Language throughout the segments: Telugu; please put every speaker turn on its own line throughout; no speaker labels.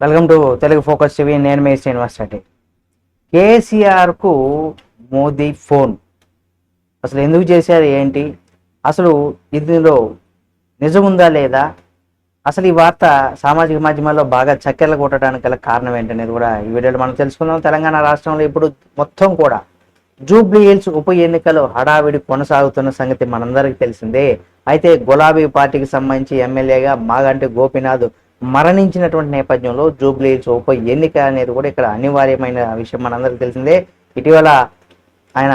Welcome to Telugu focus TV నేను మీ శ్రీనివాస్ రెడ్డి. కేసీఆర్కు మోదీ ఫోన్. అసలు ఎందుకు చేశారు ఏంటి? అసలు ఇందులో నిజం ఉందా లేదా? అసలు ఈ వార్త సామాజిక మాధ్యమాల్లో బాగా చక్కెర్లు కొట్టడానికి గల కారణం ఏంటనేది కూడా ఈ వీడియోలో మనం తెలుసుకుందాం. తెలంగాణ రాష్ట్రంలో ఇప్పుడు మొత్తం కూడా జూబ్లీ హిల్స్ ఉప ఎన్నికలు హడావిడి కొనసాగుతున్న సంగతి మనందరికీ తెలిసిందే. అయితే గులాబీ పార్టీకి సంబంధించి ఎమ్మెల్యేగా మాగంటి గోపీనాథ్ మరణించినటువంటి నేపథ్యంలో జూబ్లీ ఉప ఎన్నిక అనేది కూడా ఇక్కడ అనివార్యమైన విషయం మనందరికీ తెలిసిందే. ఇటీవల ఆయన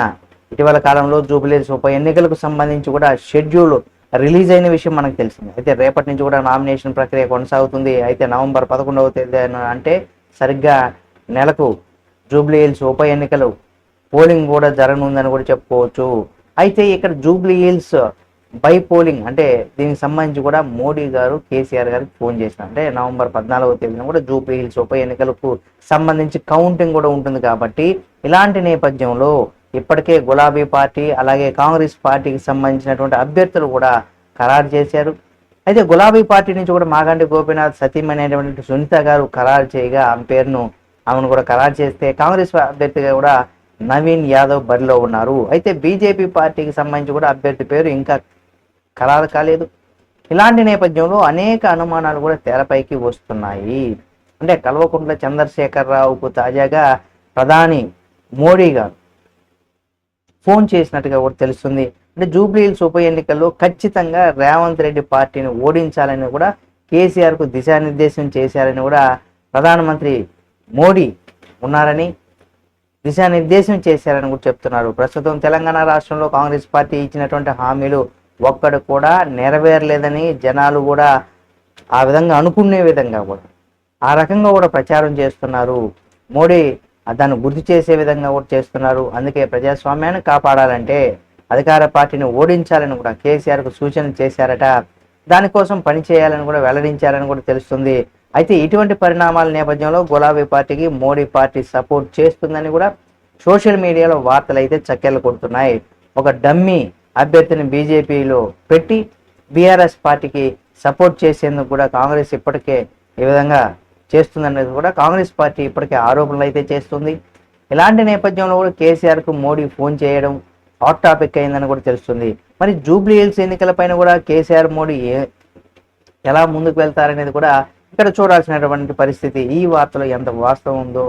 ఇటీవల కాలంలో జూబ్లీస్ ఉప ఎన్నికలకు సంబంధించి కూడా షెడ్యూల్ రిలీజ్ అయిన విషయం మనకు తెలిసింది. అయితే రేపటి నుంచి కూడా నామినేషన్ ప్రక్రియ కొనసాగుతుంది. అయితే నవంబర్ పదకొండవ తేదీ అంటే సరిగ్గా నెలకు జూబ్లీ హిల్స్ ఉప ఎన్నికలు పోలింగ్ కూడా జరగనుందని కూడా చెప్పుకోవచ్చు. అయితే ఇక్కడ జూబ్లీ హిల్స్ బై పోలింగ్ అంటే దీనికి సంబంధించి కూడా మోడీ గారు కేసీఆర్ గారికి ఫోన్ చేసిన. అంటే నవంబర్ పద్నాలుగవ తేదీన కూడా జూపీ హిల్స్ ఉప ఎన్నికలకు సంబంధించి కౌంటింగ్ కూడా ఉంటుంది కాబట్టి ఇలాంటి నేపథ్యంలో ఇప్పటికే గులాబీ పార్టీ అలాగే కాంగ్రెస్ పార్టీకి సంబంధించినటువంటి అభ్యర్థులు కూడా ఖరారు చేశారు. అయితే గులాబీ పార్టీ నుంచి కూడా మాగంటి గోపీనాథ్ సతీమ్ అనేటువంటి సునీత గారు ఖరారు చేయగా ఆమె పేరును ఆమెను కూడా ఖరారు చేస్తే కాంగ్రెస్ అభ్యర్థిగా కూడా నవీన్ యాదవ్ బరిలో ఉన్నారు. అయితే బీజేపీ పార్టీకి సంబంధించి కూడా అభ్యర్థి పేరు ఇంకా ఖరారు కాలేదు. ఇలాంటి నేపథ్యంలో అనేక అనుమానాలు కూడా తెరపైకి వస్తున్నాయి. అంటే కల్వకుంట్ల చంద్రశేఖరరావుకు తాజాగా ప్రధాని మోడీ గారు ఫోన్ చేసినట్టుగా కూడా తెలుస్తుంది. అంటే జూబ్లీ హిల్స్ ఉప ఎన్నికల్లో ఖచ్చితంగా రేవంత్ రెడ్డి పార్టీని ఓడించాలని కూడా కేసీఆర్కు దిశానిర్దేశం చేశారని కూడా ప్రధానమంత్రి మోడీ ఉన్నారని దిశానిర్దేశం చేశారని కూడా చెప్తున్నారు. ప్రస్తుతం తెలంగాణ రాష్ట్రంలో కాంగ్రెస్ పార్టీ ఇచ్చినటువంటి హామీలు ఒక్కడు కూడా నెరవేరలేదని జనాలు కూడా ఆ విధంగా అనుకునే విధంగా కూడా ఆ రకంగా కూడా ప్రచారం చేస్తున్నారు. మోడీ దాన్ని గుర్తు చేసే విధంగా కూడా చేస్తున్నారు. అందుకే ప్రజాస్వామ్యాన్ని కాపాడాలంటే అధికార పార్టీని ఓడించాలని కూడా కేసీఆర్కు సూచన చేశారట. దానికోసం పని చేయాలని కూడా వెల్లడించారని కూడా తెలుస్తుంది. అయితే ఇటువంటి పరిణామాల నేపథ్యంలో గులాబీ పార్టీకి మోడీ పార్టీ సపోర్ట్ చేస్తుందని కూడా సోషల్ మీడియాలో వార్తలు అయితే చక్కెలు కొడుతున్నాయి. ఒక డమ్మీ అభ్యర్థిని బీజేపీలో పెట్టి బీఆర్ఎస్ పార్టీకి సపోర్ట్ చేసేందుకు కూడా కాంగ్రెస్ ఇప్పటికే ఈ విధంగా చేస్తుందనేది కూడా కాంగ్రెస్ పార్టీ ఇప్పటికే ఆరోపణలు అయితే చేస్తుంది. ఇలాంటి నేపథ్యంలో కూడా కేసీఆర్కు మోడీ ఫోన్ చేయడం హాట్ టాపిక్ అయిందని కూడా తెలుస్తుంది. మరి జూబ్లీ హిల్స్ ఎన్నికలపైన కూడా కేసీఆర్ మోడీ ఎలా ముందుకు వెళ్తారనేది కూడా ఇక్కడ చూడాల్సినటువంటి పరిస్థితి. ఈ వార్తలో ఎంత వాస్తవం ఉందో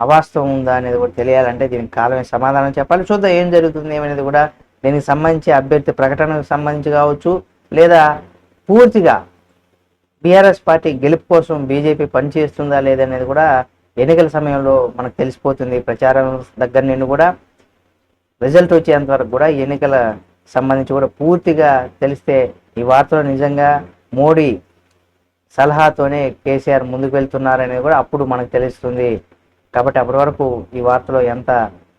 అవాస్తవం ఉందా అనేది కూడా తెలియాలంటే దీనికి కాలమే సమాధానం చెప్పాలి. చూద్దాం ఏం జరుగుతుంది ఏమనేది కూడా దీనికి సంబంధించి అభ్యర్థి ప్రకటనకు సంబంధించి కావచ్చు లేదా పూర్తిగా బీఆర్ఎస్ పార్టీ గెలుపు కోసం బీజేపీ పనిచేస్తుందా లేదనేది కూడా ఎన్నికల సమయంలో మనకు తెలిసిపోతుంది. ప్రచారం దగ్గర నుండి కూడా రిజల్ట్ వచ్చేంత వరకు కూడా ఎన్నికల సంబంధించి కూడా పూర్తిగా తెలిస్తే ఈ వార్తలో నిజంగా మోడీ సలహాతోనే కేసీఆర్ ముందుకు వెళ్తున్నారనేది కూడా అప్పుడు మనకు తెలుస్తుంది. కాబట్టి అప్పటి వరకు ఈ వార్తలో ఎంత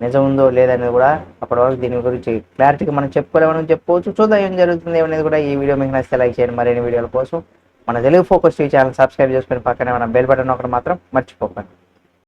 నిజం ఉందో లేదనేది కూడా అప్పటి వరకు దీని గురించి క్లారిటీగా మనం చెప్పుకోలేమని చెప్పుకోవచ్చు. చూద్దాం ఏం జరుగుతుంది అనేది కూడా ఈ వీడియో మీకు నచ్చితే లైక్ చేయండి. మరిన్ని వీడియోల కోసం మన Telugu focus TV channel subscribe చేసుకుని పక్కనే మన బెల్ బటన్ ఒకటి మాత్రం మర్చిపోకండి.